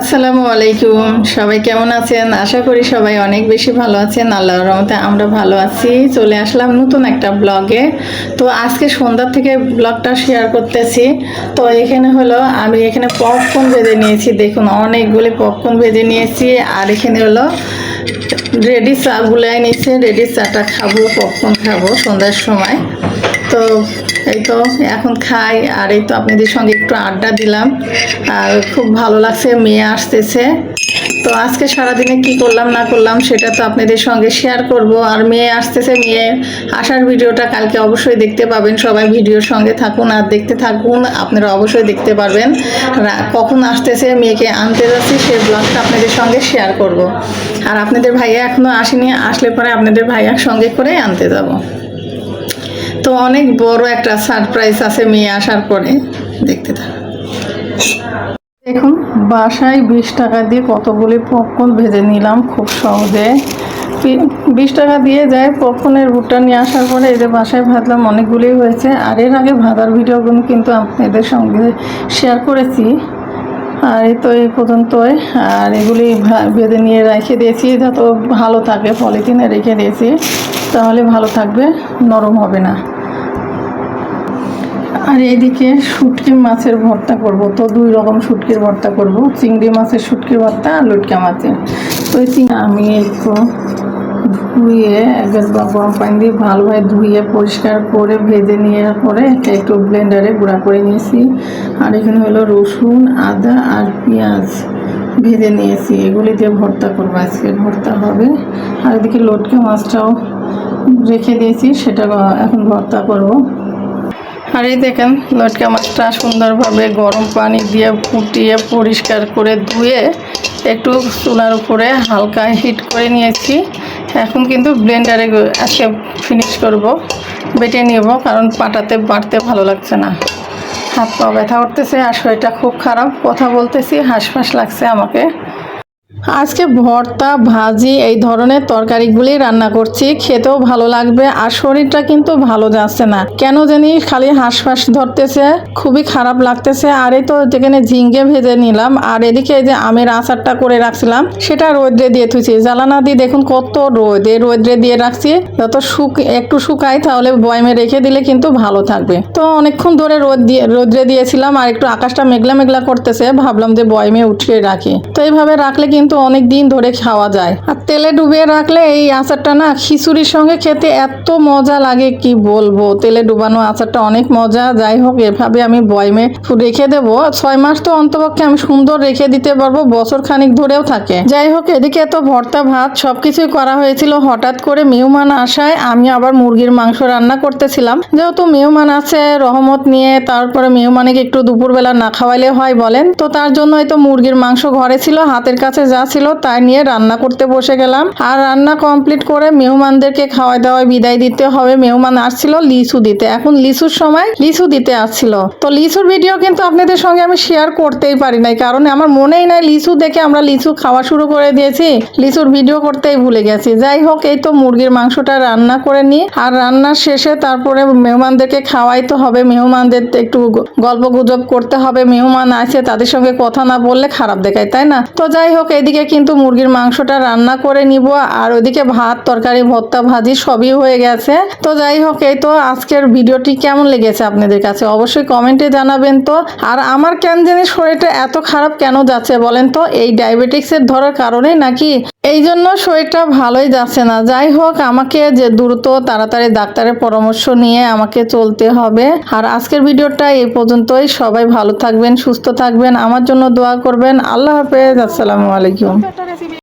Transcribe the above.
আসসালামু আলাইকুম। সবাই কেমন আছেন? আশা করি সবাই অনেক বেশি ভালো আছেন। আল্লাহর রহমতে আমরা ভালো আছি। চলে আসলাম নতুন একটা ব্লগে। তো আজকে সন্ধ্যা থেকে ব্লগটা শেয়ার করতেছি। তো এখানে হলো আমি এখানে পপকর্ন ভেজে নিয়েছি। দেখুন অনেকগুলি পপকর্ন ভেজে নিয়েছি। আর এখানে হলো রেডি চা গুলাই নিচ্ছে রেডি চাটা খাব পপকর্ন খাব সন্ধ্যার সময়। তো এই তো, এখন খাই। আর এই তো আপনাদের সঙ্গে একটু আড্ডা দিলাম। আর খুব ভালো লাগছে, মেয়ে আসতেছে। তো আজকে সারাদিনে কি করলাম, না করলাম, সেটা তো আপনাদের সঙ্গে শেয়ার করব। আর মেয়ে আসতেছে, মেয়ে আসার ভিডিওটা কালকে অবশ্যই দেখতে পাবেন। সবাই ভিডিওর সঙ্গে থাকুন আর দেখতে থাকুন, আপনারা অবশ্যই দেখতে পারবেন। কখন আসতেছে, মেয়েকে আনতে যাচ্ছি সেই ব্লগটা আপনাদের সঙ্গে শেয়ার করব। আর আপনাদের ভাইয়া এখনও আসেনি, আসলে পরে আপনাদের ভাইয়ার সঙ্গে করে আনতে যাব। তো অনেক বড় একটা সারপ্রাইজ আছে মেয়ে আসার পরে। দেখতে দেখুন, বাসায় বিশ টাকা দিয়ে কতগুলি পপকর্ন ভেজে নিলাম খুব সহজে। বিশ টাকা দিয়ে যায় পপকর্নের বুটটা নিয়ে আসার পরে এদের বাসায় ভাজলাম, অনেকগুলি হয়েছে। আর এর আগে ভাজার ভিডিওগুলো কিন্তু আপনাদের সঙ্গে শেয়ার করেছি। আর এই তো এই পর্যন্তই। আর এগুলি বেঁধে নিয়ে রেখে দিয়েছি, যত ভালো থাকে। পলিথিনে রেখে দিয়েছি। তাহলে ভালো থাকবে, নরম হবে না। আর এদিকে শুটকি মাছের ভর্তা করব। তো দুই রকম শুটকির ভর্তা করব। চিংড়ি মাছের শুটকির ভর্তা আর লটকা মাছের। তো আমি একটু ধুয়ে একবার গরম পানি দিয়ে ভালোভাবে ধুয়ে, পরিষ্কার করে ভেজে নিয়ে পরে একটু ব্লেন্ডারে গুঁড়া করে নিয়েছি। আর এখানে হলো রসুন, আদা আর পেঁয়াজ ভেজে নিয়েছি। এগুলি দিয়ে ভর্তা করব। আজকে ভর্তা হবে। আর এদিকে লটকা মাছটাও রেখে দিয়েছি। সেটা এখন ভর্তা করব। আর এই দেখেন, লটকা মাছটা সুন্দরভাবে গরম পানি দিয়ে ফুটিয়ে পরিষ্কার করে ধুয়ে একটু চুলার উপরে হালকা হিট করে নিয়েছি। এখন কিন্তু ব্লেন্ডারে আজকে ফিনিশ করব, বেটে নেব কারণ পাটাতে বাটতে ভালো লাগছে না। হাত পা ব্যথা করতেছে আর শরীরটা খুব খারাপ। কথা বলতেছি, হাঁসফাঁস লাগছে আমাকে। আজকে ভর্তা, ভাজি এই ধরনের তরকারিগুলি রান্না করছি। খেতেও ভালো লাগবে আর শরীরটা কিন্তু ভালো যাচ্ছে না। কেন জানি খালি হাঁসফাঁস ধরতেছে, খুবই খারাপ লাগতেছে। আর এই তো যেখানে ঝিঙ্গে ভেজে নিলাম, আর এদিকে এই যে আমের আচারটা করে রাখছিলাম, সেটা রোদ্রে দিয়ে থুছি জ্বালানা দিয়ে দেখুন কত রোদ, এই রোদ্রে দিয়ে রাখছি। যত শুক, একটু শুকায় তাহলে বয়মে রেখে দিলে কিন্তু ভালো থাকবে। তো অনেকক্ষণ ধরে রোদ দিয়ে, রোদ্রে দিয়েছিলাম, আর একটু আকাশটা মেঘলা মেঘলা করতেছে, ভাবলাম যে বয়মে উঠিয়ে রাখি। তো এইভাবে রাখলে কিন্তু অনেক দিন ধরে খাওয়া যায়। আর তেলে ডুবিয়ে রাখলে এই আচারটা না খিচুড়ির সঙ্গে খেতে এত মজা লাগে, কি বলব? তেলে ডুবানো আচারটা অনেক মজা। যাই হোক, এভাবে আমি বয়মে রেখে দেবো। ছয় মাস তো অন্তপক্ষে আমি সুন্দর রেখে দিতে পারব, বছর খানিক ধরেও থাকে। যাই হোক, এদিকে এত ভর্তা, ভাত সবকিছুই করা হয়েছিল। হঠাৎ করে মেহমান আসায় আমি আবার মুরগির মাংস রান্না করতেছিলাম। যেহেতু মেহমান আছে, রহমত নিয়ে, তারপরে মেহমানকে একটু দুপুরবেলা না খাওয়াইলে হয় বলেন। তো তার জন্যই তো মুরগির মাংস ঘরে ছিল, হাতের কাছে যা ছিল তাই নিয়ে রান্না করতে বসে গেলাম। আর রান্না কমপ্লিট করে মেহমানদেরকে খাওয়াই দাওয়ায় বিদায় দিতে হবে। মেহমান আসছিল লিচু দিতে। এখন লিচুর সময় লিচু দিতে আসছিল। তো লিচুর ভিডিও কিন্তু আপনাদের সঙ্গে আমি শেয়ার করতেই পারি নাই, কারণ আমার মনেই নাই লিচু দেখে আমরা লিচু খাওয়া শুরু করে দিয়েছি। লিচুর ভিডিও করতেই ভুলে গেছি। যাই হোক, এই তো মুরগির মাংসটা রান্না করে নিই। আর রান্নার শেষে তারপরে মেহমানদেরকে খাওয়াই তো হবে। মেহমানদের একটু গল্প গুজব করতে হবে। মেহমান আছে তাদের সঙ্গে কথা না বললে খারাপ দেখায়, তাই না? তো যাই হোক এদিকে কিন্তু মুরগির মাংসটা রান্না করে নিব, আর ওইদিকে ভাত, তরকারি, ভর্তা, ভাজি সবই হয়ে গেছে। তো যাই হোক, এই তো আজকের ভিডিওটি কেমন লেগেছে আপনাদের কাছে অবশ্যই কমেন্টে জানাবেন তো। আর আমার কেন জানি শরীরটা এত খারাপ কেন যাচ্ছে বলেন তো? এই ডায়াবেটিক্সের ধরার কারণে নাকি এই জন্য শরীরটা ভালোই যাচ্ছে না। যাই হোক, আমাকে যে দ্রুত তাড়াতাড়ি ডাক্তারের পরামর্শ নিয়ে আমাকে চলতে হবে। আর আজকের ভিডিওটা এই পর্যন্তই। সবাই ভালো থাকবেন, সুস্থ থাকবেন। আমার জন্য দোয়া করবেন। আল্লাহ হাফেজ। আসসালামু আলাইকুম।